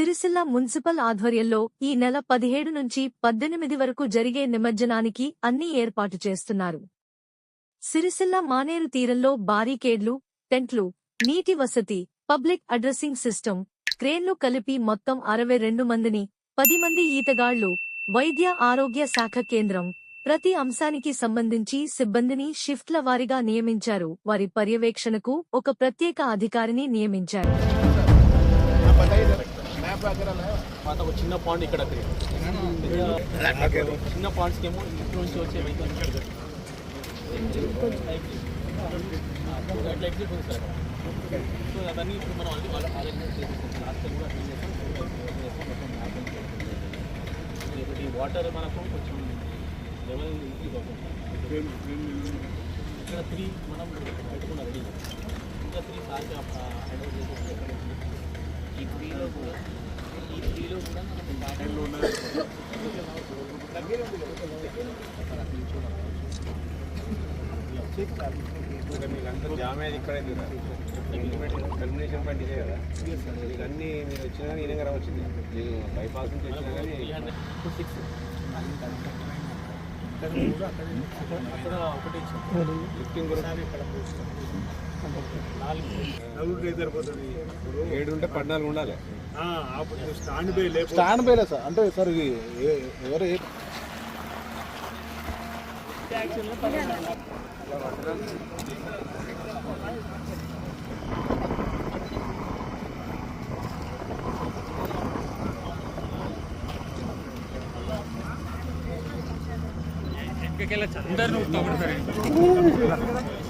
Sircilla municipal ఆధ్వర్యంలో ఈ నెల పదిహేడు నుంచి పద్దెనిమిది వరకు జరిగే నిమజ్జనానికి అన్ని ఏర్పాటు చేస్తున్నారు. సిరిసిల్ల మానేరు తీరంలో బారీకేడ్లు టెంట్లు నీటి వసతి పబ్లిక్ అడ్రసింగ్ సిస్టమ్ క్రేన్లు కలిపి మొత్తం అరవై రెండు మందిని పది మంది ఈతగాళ్ళు వైద్య ఆరోగ్య శాఖ కేంద్రం ప్రతి అంశానికి సంబంధించి సిబ్బందిని షిఫ్ట్ల వారీగా నియమించారు. వారి పర్యవేక్షణకు ఒక ప్రత్యేక అధికారిని నియమించారు. ఒక చిన్న పాండ్ ఇక్కడ చిన్న పాండ్స్కి ఏమో ఇటు నుంచి వచ్చే వెహికల్ అట్లా ఎగ్జిట్ ఉంది సార్ సో అవన్నీ ఇప్పుడు మనం ఆల్రెడీ వాళ్ళ అరేంజ్మెంట్ చేసేసాం లాస్ట్ టైం కూడా ఒకటి వాటర్ మనకు కొంచెం లెవెల్ ఇంక్రీజ్ అవుతుంది ఇక్కడ త్రీ మనం పెట్టుకున్న రెడీ ఇంకా త్రీ సార్కి హ్యాండ్ చేసేసి ఈ త్రీలో కూడా ఈ త్రీలో కూడా మనం మీకు జామ్ అయ్యేది ఇక్కడే కల్మినేషన్ పాయింట్ ఇదే కదా మీకు అన్ని మీరు వచ్చినా కానీ ఈయన గారు వచ్చింది నేను బైపాస్ నుంచి వచ్చినా కానీ లిఫ్టింగ్ కూడా నలుగురికి అయితే సరిపోతుంది ఇప్పుడు ఏడు ఉంటే పద్నాలుగు ఉండాలి స్టాండ్ బై లేకపోతే స్టాండ్ బైలే సార్ అంటే సార్ ఇది ఏ- ఎవరు ఏ- మంది